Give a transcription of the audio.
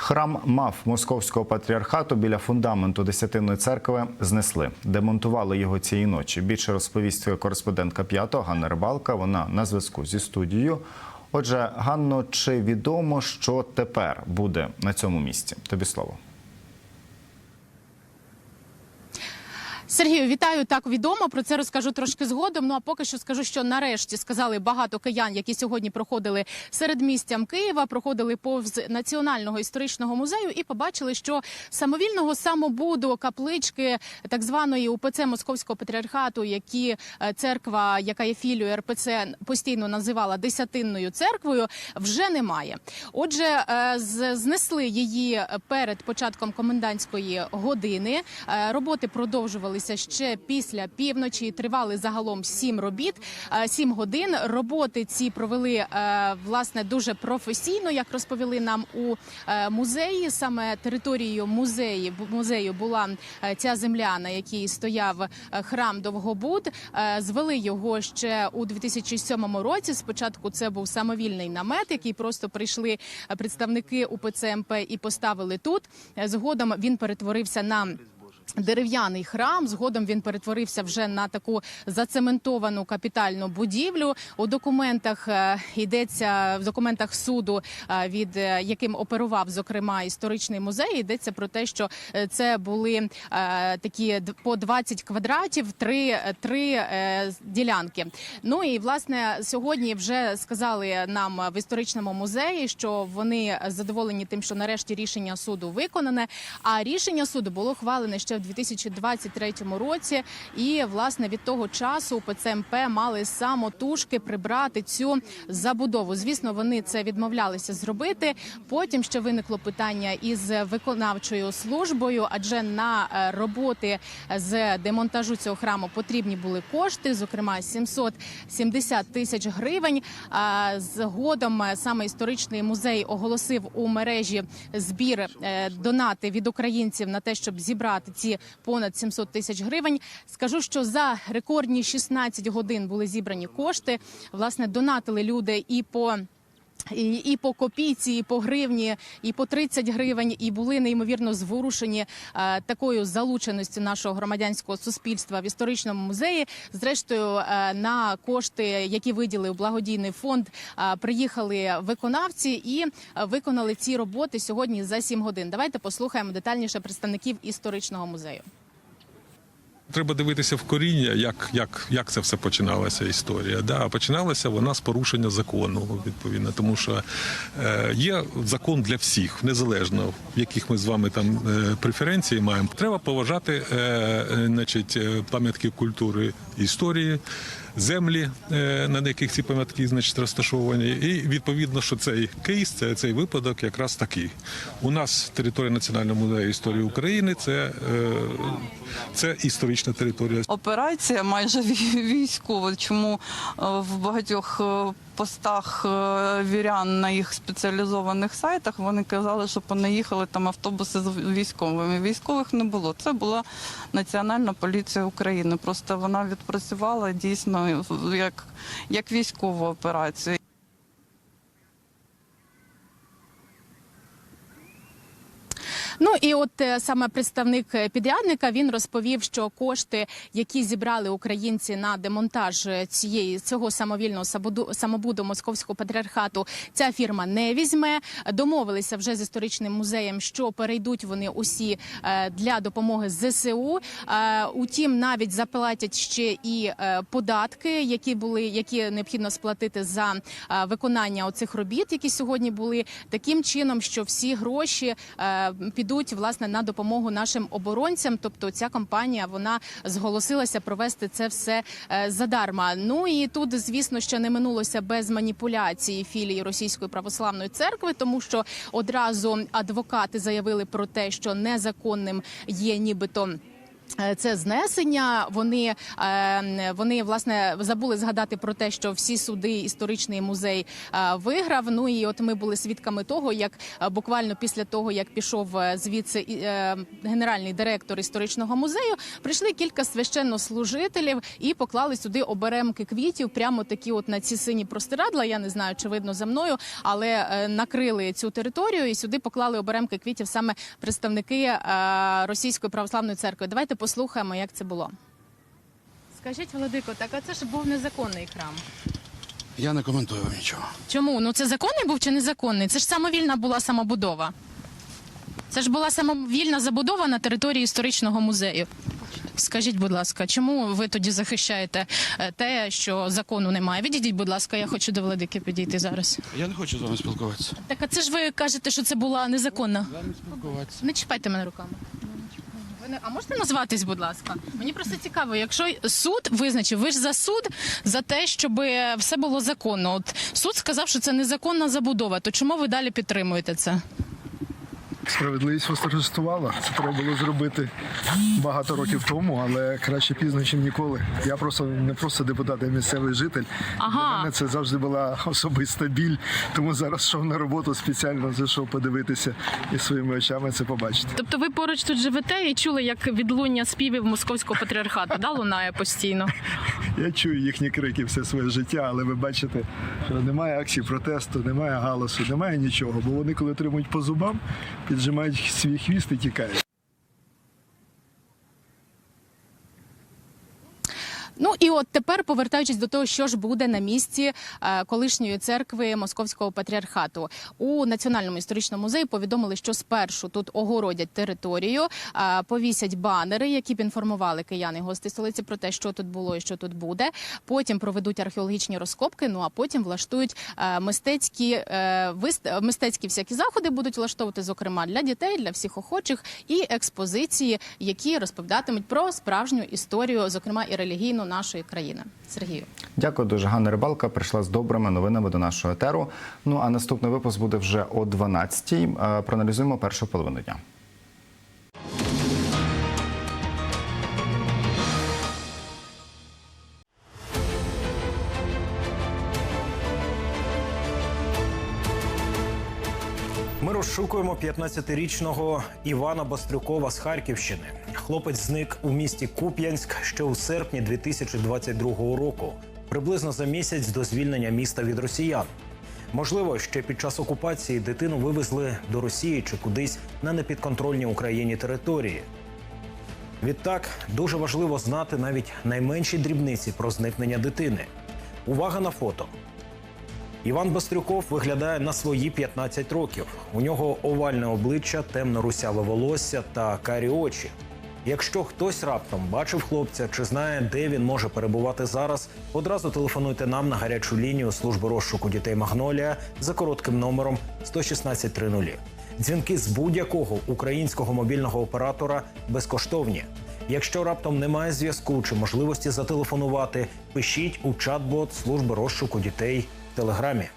Храм мав московського патріархату біля фундаменту Десятинної церкви знесли, демонтували його цієї ночі. Більше розповість кореспондентка п'ятого Ганна Рибалка. Вона на зв'язку зі студією. Отже, Ганно, чи відомо, що тепер буде на цьому місці? Тобі слово. Сергію, вітаю. Так відомо про це розкажу трошки згодом. Ну а поки що скажу, що нарешті сказали багато киян, які сьогодні проходили серед містям Києва, проходили повз національного історичного музею і побачили, що самовільного самобуду каплички так званої УПЦ Московського патріархату, які е, церква, яка є філією РПЦ, постійно називала десятинною церквою, вже немає. Отже, е, знесли її перед початком комендантської години. Е, Роботи продовжувалися ще після півночі. Тривали загалом сім робіт, е, сім годин. Роботи ці провели е, власне дуже професійно, як розповіли нам у е, музеї. Саме територією музеї музею була ця земля, на якій стояв храм Довгобуд. Звели його ще у 2007 році. Спочатку це був самовільний намет, який просто прийшли представники УПЦ МП і поставили тут. Згодом він перетворився на. Дерев'яний храм згодом він перетворився вже на таку зацементовану капітальну будівлю. У документах е, йдеться в документах суду, е, від е, яким оперував зокрема історичний музей. Йдеться про те, що це були такі по 20 квадратів, три, три ділянки. Ну і власне сьогодні вже сказали нам в історичному музеї, що вони задоволені тим, що нарешті рішення суду виконане. А рішення суду було ухвалене ще в 2023 році. І власне від того часу ПЦМП мали самотужки прибрати цю забудову. Звісно, вони це відмовлялися зробити. Потім ще виникло питання із виконавчою службою, адже на е, роботи з демонтажу цього храму потрібні були кошти, зокрема 770 тисяч гривень. Згодом е, саме історичний музей оголосив у мережі збір е, донати від українців на те, щоб зібрати ці понад 700 тисяч гривень. Скажу, що за рекордні 16 годин були зібрані кошти. Власне, донатили люди і по. І, і по копійці, і по гривні, і по 30 гривень, і були неймовірно зворушені е, такою залученістю нашого громадянського суспільства в історичному музеї. Зрештою, е, на кошти, які виділив благодійний фонд, е, приїхали виконавці і виконали ці роботи сьогодні за 7 годин. Давайте послухаємо детальніше представників історичного музею. Треба дивитися в коріння, як, як, як це все починалася історія. Да, починалася вона з порушення закону, відповідно, тому що е, є закон для всіх, незалежно в яких ми з вами там е, преференції маємо. Треба поважати е, значить, е, пам'ятки культури історії. Землі, е, на яких ці пам'ятки значить, розташовані, і відповідно, що цей кейс, це цей випадок якраз такий. У нас територія Національного музею історії України це, е, це історична територія. Операція майже військова. Чому е, в багатьох е, постах е, вірян на їх спеціалізованих сайтах вони казали, що понаїхали там автобуси з військовими. Військових не було. Це була Національна поліція України. Просто вона відпрацювала дійсно як, як військову операцію. Ну і от е, саме представник е, підрядника він розповів, що кошти, які зібрали українці на демонтаж е, цієї цього самовільного самобуду московського патріархату, ця фірма не візьме. Домовилися вже з історичним музеєм, що перейдуть вони усі для допомоги ЗСУ. Утім, навіть заплатять ще і податки, які були, які необхідно сплатити за виконання оцих робіт, які сьогодні були таким чином, що всі гроші е, підуть власне на допомогу нашим оборонцям. Тобто ця компанія вона зголосилася провести це все е, задарма. Ну і тут, звісно, ще не минулося без маніпуляції філії Російської православної церкви, тому що одразу адвокати заявили про те, що незаконним є нібито. Е, Це знесення. Вони, е, вони власне забули згадати про те, що всі суди історичний музей е, виграв. Ну і от ми були свідками того, як е, буквально після того, як пішов звідси генеральний директор історичного музею, прийшли кілька священнослужителів і поклали сюди оберемки квітів, прямо такі, от на ці сині простирадла. Я не знаю, чи видно за мною, але накрили цю територію і сюди поклали оберемки квітів саме представники російської православної церкви. Давайте послухаємо, як це було. Скажіть, Владико, так а це ж був незаконний храм. Я не коментую вам нічого. Чому? Ну це законний був чи незаконний? Це ж самовільна була самобудова. Це ж була самовільна забудова на території історичного музею. Скажіть, будь ласка, чому ви тоді захищаєте е, те, що закону немає? Відійдіть, будь ласка, я хочу до владики підійти зараз. Я не хочу з вами спілкуватися. Так, а це ж ви кажете, що це була незаконна. Я не спілкуватися. Не чіпайте мене руками. Не- А можете назватись, будь ласка? Мені просто цікаво, якщо суд визначив, ви ж за суд за те, щоб все було законно. От суд сказав, що це незаконна забудова. То чому ви далі підтримуєте це? Справедливість восторжествувала. Це треба було зробити багато років тому, але краще пізно, ніж ніколи. Я просто не просто депутат, я місцевий житель. Ага. Для мене це завжди була особиста біль. Тому зараз йшов на роботу спеціально зайшов подивитися і своїми очами це побачити. Тобто ви поруч тут живете і чули, як відлуння співів московського патріархату да, лунає постійно. Я чую їхні крики все своє життя, але ви бачите, що немає акції протесту, немає галасу, немає нічого. Бо вони, коли отримують по зубам, піджимають свій хвіст і тікають. І от тепер, повертаючись до того, що ж буде на місці е, колишньої церкви Московського патріархату у національному історичному музеї повідомили, що спершу тут огородять територію, е, повісять банери, які б інформували киян і гості столиці про те, що тут було і що тут буде. Потім проведуть археологічні розкопки. Ну а потім влаштують е, мистецькі мистецькі всякі заходи будуть влаштовувати, зокрема для дітей, для всіх охочих, і експозиції, які розповідатимуть про справжню історію, зокрема і релігійну нашої країни. Сергію. Дякую дуже. Ганна Рибалка прийшла з добрими новинами до нашого етеру. Ну а наступний випуск буде вже о 12-й. Е, Проаналізуємо першу половину дня. Ми розшукуємо 15-річного Івана Бастрюкова з Харківщини. Хлопець зник у місті Куп'янськ ще у серпні 2022 року, приблизно за місяць до звільнення міста від росіян. Можливо, ще під час окупації дитину вивезли до Росії чи кудись на непідконтрольній Україні території. Відтак дуже важливо знати навіть найменші дрібниці про зникнення дитини. Увага на фото. Іван Бастрюков виглядає на свої 15 років. У нього овальне обличчя, темно-русяве волосся та карі очі. Якщо хтось раптом бачив хлопця чи знає, де він може перебувати зараз, одразу телефонуйте нам на гарячу лінію служби розшуку дітей Магнолія за коротким номером 11630. Дзвінки з будь-якого українського мобільного оператора безкоштовні. Якщо раптом немає зв'язку чи можливості зателефонувати, пишіть у чат-бот служби розшуку дітей телеграмі.